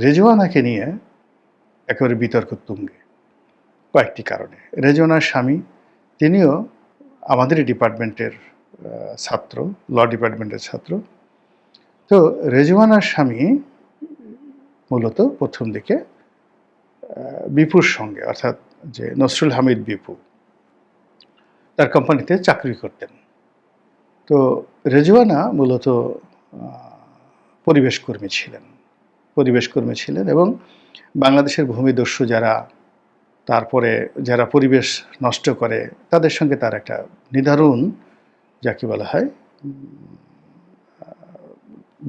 রেজওয়ানাকে নিয়ে একেবারে বিতর্ক তুঙ্গে কয়েকটি কারণে। রেজওয়ানার স্বামী তিনিও আমাদেরই ডিপার্টমেন্টের ছাত্র ল ডিপার্টমেন্টের ছাত্র। তো রেজওয়ানার স্বামী মূলত প্রথম দিকে বিপুর সঙ্গে অর্থাৎ যে নসরুল হামিদ বিপু তার কোম্পানিতে চাকরি করতেন। তো রেজওয়ানা মূলত আহ, পরিবেশ কর্মী ছিলেন। পরিবেশ কর্মী ছিলেন এবং বাংলাদেশের ভূমিদস্যু যারা, তারপরে যারা পরিবেশ নষ্ট করে, তাদের সঙ্গে তার একটা নিদারুণ, যাকে বলা হয়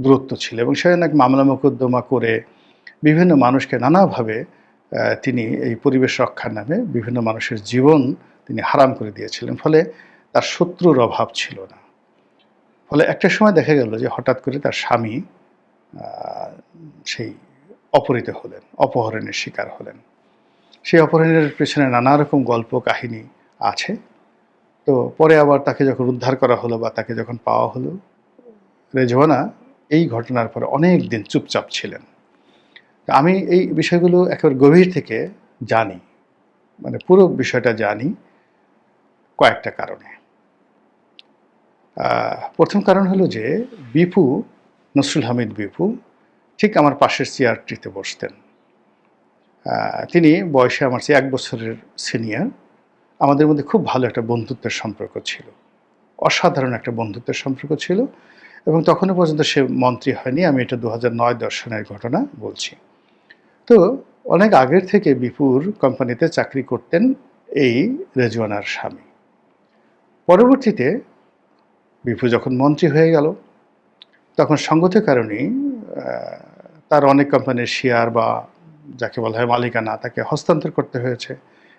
দূরত্ব ছিল এবং সে অনেক মামলা মোকদ্দমা করে বিভিন্ন মানুষকে নানাভাবে তিনি এই পরিবেশ রক্ষার নামে বিভিন্ন মানুষের জীবন তিনি হারাম করে দিয়েছিলেন। ফলে তার শত্রুর অভাব ছিল না। ফলে একটা সময় দেখা গেল যে হঠাৎ করে তার স্বামী সেই অপহৃত হলেন, অপহরণের শিকার হলেন। সেই অপহরণের পেছনে নানা রকম গল্প, কাহিনী আছে। তো পরে আবার তাকে যখন উদ্ধার করা হলো বা তাকে যখন পাওয়া হলো, রেজওয়ানা এই ঘটনার পরে অনেক দিন চুপচাপ ছিলেন। আমি এই বিষয়গুলো একেবারে গভীর থেকে জানি মানে পুরো বিষয়টা জানি কয়েকটা কারণে। প্রথম কারণ হলো যে বিপু, নসরুল হামিদ বিপু ঠিক আমার পাশের চেয়ারটিতে বসতেন। তিনি বয়সে আমার চেয়ে এক বছরের সিনিয়র আমাদের মধ্যে খুব ভালো একটা বন্ধুত্বের সম্পর্ক ছিল। অসাধারণ একটা বন্ধুত্বের সম্পর্ক ছিল এবং তখনও পর্যন্ত সে মন্ত্রী হয়নি। আমি এটা দু হাজার নয় দর্শনের ঘটনা বলছি। তো অনেক আগের থেকে বিপুর কোম্পানিতে চাকরি করতেন এই রেজওয়ানার স্বামী। পরবর্তীতে বিপু যখন মন্ত্রী হয়ে গেল, তখন সঙ্গত কারণেই তার অনেক কোম্পানির শেয়ার বা যাকে বলা হয় মালিকানা তাকে হস্তান্তর করতে হয়েছে।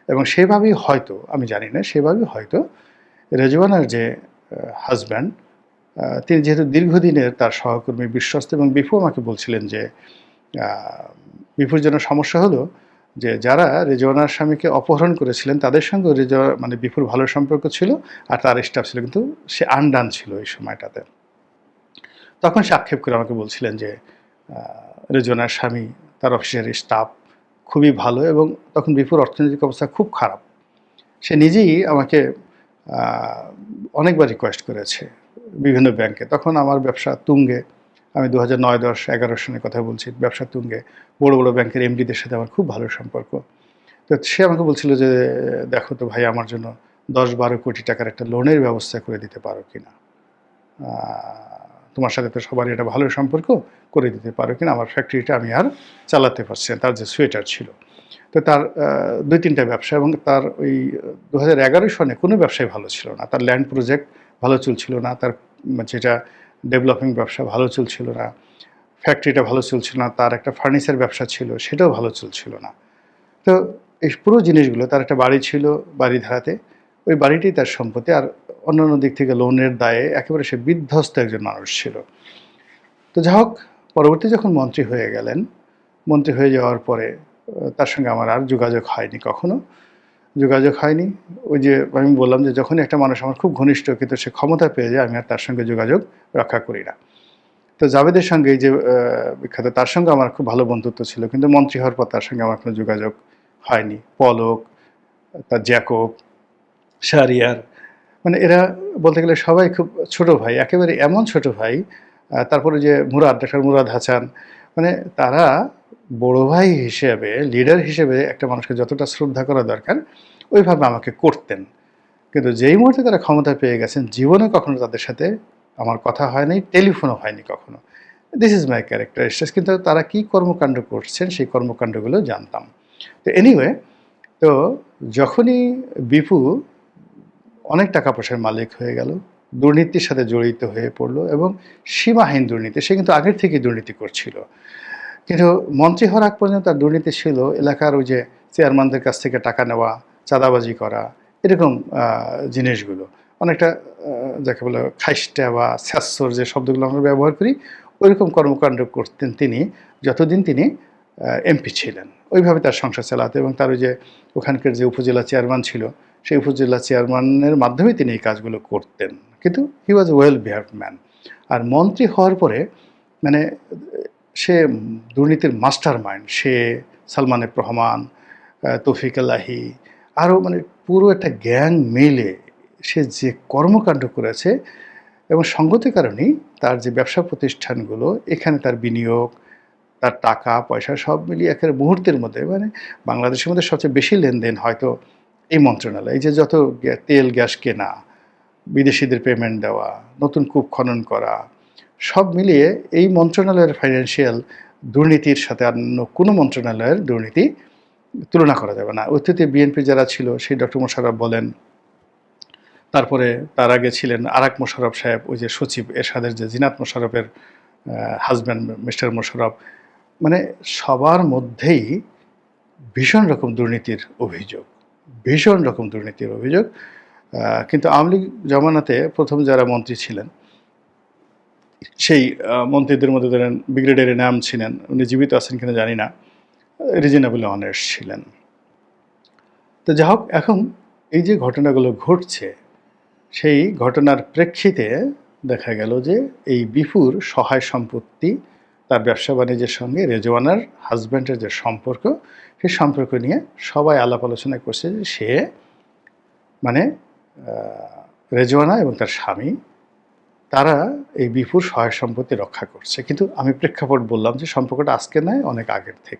এবং সেভাবেই হয়তো, আমি জানি না, সেভাবেই হয়তো রেজওয়ানার যে হাজব্যান্ড তিনি যেহেতু দীর্ঘদিনের তার সহকর্মী, বিশ্বস্ত এবং বিপু আমাকে বলছিলেন যে বিপুর জন্য সমস্যা হলো যে যারা রেজওয়ানার স্বামীকে অপহরণ করেছিলেন, তাদের সঙ্গে রেজওয়া মানে বিপুর ভালো সম্পর্ক ছিল আর তার স্টাফ ছিল, কিন্তু সে আনডান ছিল এই সময়টাতে। তখন সে আক্ষেপ করে আমাকে বলছিলেন যে আহ, রেজওয়ানার স্বামী তার অফিসের স্টাফ খুবই ভালো এবং তখন বিপুর অর্থনৈতিক অবস্থা খুব খারাপ। সে নিজেই আমাকে অনেকবার রিকোয়েস্ট করেছে বিভিন্ন ব্যাংকে তখন আমার ব্যবসা তুঙ্গে আমি দু হাজার নয় দশ এগারো সনের কথা বলছি ব্যবসা তুঙ্গে। বড় বড় ব্যাংকের এমডিদের সাথে আমার খুব ভালো সম্পর্ক। তো সে আমাকে বলছিল যে দেখো তো ভাই আমার জন্য দশ বারো কোটি টাকার একটা লোনের ব্যবস্থা করে দিতে পারো কিনা? আহ, তোমার সাথে তো সবারই একটা ভালো সম্পর্ক করে দিতে পারো কিনা? আমার ফ্যাক্টরিটা আমি আর চালাতে পারছি না। তার যে সোয়েটার ছিল। তো তার দুই তিনটা ব্যবসা এবং তার ওই দু হাজার এগারো সনে কোনো ব্যবসায় ভালো ছিল না। তার ল্যান্ড প্রজেক্ট ভালো চলছিল না। তার যেটা ডেভেলপিং ব্যবসা ভালো চলছিল না। ফ্যাক্টরিটা ভালো চলছিল না। তার একটা ফার্নিচার ব্যবসা ছিল, সেটাও ভালো চলছিল না। তো এই পুরো জিনিসগুলো তার একটা বাড়ি ছিল বাড়ি ধারাতে ওই বাড়িটি তার সম্পত্তি। আর অন্যান্য দিক থেকে লোনের দায়ে একেবারে সে বিধ্বস্ত একজন মানুষ ছিল। তো যাই হোক, পরবর্তী যখন মন্ত্রী হয়ে গেলেন, মন্ত্রী হয়ে যাওয়ার পরে তার সঙ্গে আমার আর যোগাযোগ হয়নি কখনো। যোগাযোগ হয়নি। ওই যে আমি বললাম যে যখনই একটা মানুষ আমার খুব ঘনিষ্ঠ, কিন্তু সে ক্ষমতা পেয়ে যায়, আমি আর তার সঙ্গে যোগাযোগ রক্ষা করি না। তো জাভেদের সঙ্গে এই যে বিখ্যাত, তার সঙ্গে আমার খুব ভালো বন্ধুত্ব ছিল, কিন্তু মন্ত্রী হওয়ার পর তার সঙ্গে আমার কোনো যোগাযোগ হয়নি। পলক, তার জ্যাকব শারিয়ার মানে এরা বলতে গেলে সবাই খুব ছোট ভাই, একেবারে এমন ছোট ভাই তারপরে যে মুরাদ, ডাক্তার মুরাদ হাসান মানে তারা বড় ভাই হিসেবে লিডার হিসেবে একটা মানুষকে যতটা শ্রদ্ধা করা দরকার, ওইভাবে আমাকে করতেন। কিন্তু যেই মুহূর্তে তারা ক্ষমতা পেয়ে গেছেন, জীবনে কখনো তাদের সাথে আমার কথা হয়নি টেলিফোনও হয়নি কখনো। দিস ইজ মাই ক্যারেক্টারিস্টিক্স কিন্তু তারা কি কর্মকাণ্ড করছেন, সেই কর্মকাণ্ডগুলো জানতাম। তো এনিওয়ে তো যখনই বিপু অনেক টাকা পয়সার মালিক হয়ে গেল, দুর্নীতির সাথে জড়িত হয়ে পড়ল এবং সীমাহীন দুর্নীতি, সে কিন্তু আগের থেকে দুর্নীতি করছিল। কিন্তু মন্ত্রী হওয়ার আগ পর্যন্ত তার দুর্নীতি ছিল এলাকার ওই যে চেয়ারম্যানদের কাছ থেকে টাকা নেওয়া, চাঁদাবাজি করা, এরকম জিনিসগুলো। অনেকটা যাকে বলে খাইস্টা বা স্যাসর যে শব্দগুলো আমরা ব্যবহার করি, ওইরকম কর্মকাণ্ড করতেন তিনি, যতদিন তিনি এমপি ছিলেন। ওইভাবে তার সংসার চালাতে এবং তার ওই যে ওখানকার যে উপজেলা চেয়ারম্যান ছিল, সেই উপজেলা চেয়ারম্যানের মাধ্যমে তিনি এই কাজগুলো করতেন। কিন্তু he was well behaved man আর মন্ত্রী হওয়ার পরে মানে সে দুর্নীতির মাস্টার মাইন্ড সে সালমান এফ রহমান তৌফিক আল্লাহি, আরও মানে পুরো একটা গ্যাং মেলে সে যে কর্মকাণ্ড করেছে এবং সঙ্গত কারণেই তার যে ব্যবসা প্রতিষ্ঠানগুলো, এখানে তার বিনিয়োগ তার টাকা, পয়সা সব মিলিয়ে একেবারে মুহূর্তের মধ্যে মানে বাংলাদেশের মধ্যে সবচেয়ে বেশি লেনদেন হয়তো এই মন্ত্রণালয়। এই যে যত তেল, গ্যাস কেনা, বিদেশিদের পেমেন্ট দেওয়া, নতুন কূপ খনন করা, সব মিলিয়ে এই মন্ত্রণালয়ের ফাইন্যান্সিয়াল দুর্নীতির সাথে অন্য কোনো মন্ত্রণালয়ের দুর্নীতি তুলনা করা যাবে না। অতীতে বিএনপি যারা ছিল, সেই ডক্টর মোশাররফ বলেন, তারপরে তার আগে ছিলেন আরাক মোশারফ সাহেব, ওই যে সচিব এরশাদের যে জিনাত মোশারফের হাজব্যান্ড মিস্টার মোশাররফ মানে সবার মধ্যেই ভীষণ রকম দুর্নীতির অভিযোগ, ভীষণ রকম দুর্নীতির অভিযোগ। কিন্তু আওয়ামী লীগ জমানাতে প্রথম যারা মন্ত্রী ছিলেন, সেই মন্ত্রীদের মধ্যে ধরেন ব্রিগেডিয়ার নাম ছিলেন, উনি জীবিত আছেন কিনা জানি না, রিজনেবল অনার্স ছিলেন। তো যা হোক, এখন এই যে ঘটনাগুলো ঘটছে, সেই ঘটনার প্রেক্ষিতে দেখা গেল যে এই বিপুর সহায় সম্পত্তি তার ব্যবসা বাণিজ্যের সঙ্গে রেজওয়ানার হাজব্যান্ডের যে সম্পর্ক, সেই সম্পর্ক নিয়ে সবাই আলাপ আলোচনা করছে যে সে মানে রেজওয়ানা এবং তার স্বামী, তারা এই বিপুল সহায় সম্পত্তি রক্ষা করছে। কিন্তু আমি প্রেক্ষাপট বললাম যে সম্পর্কটা আজকে নয়, অনেক আগের থেকে।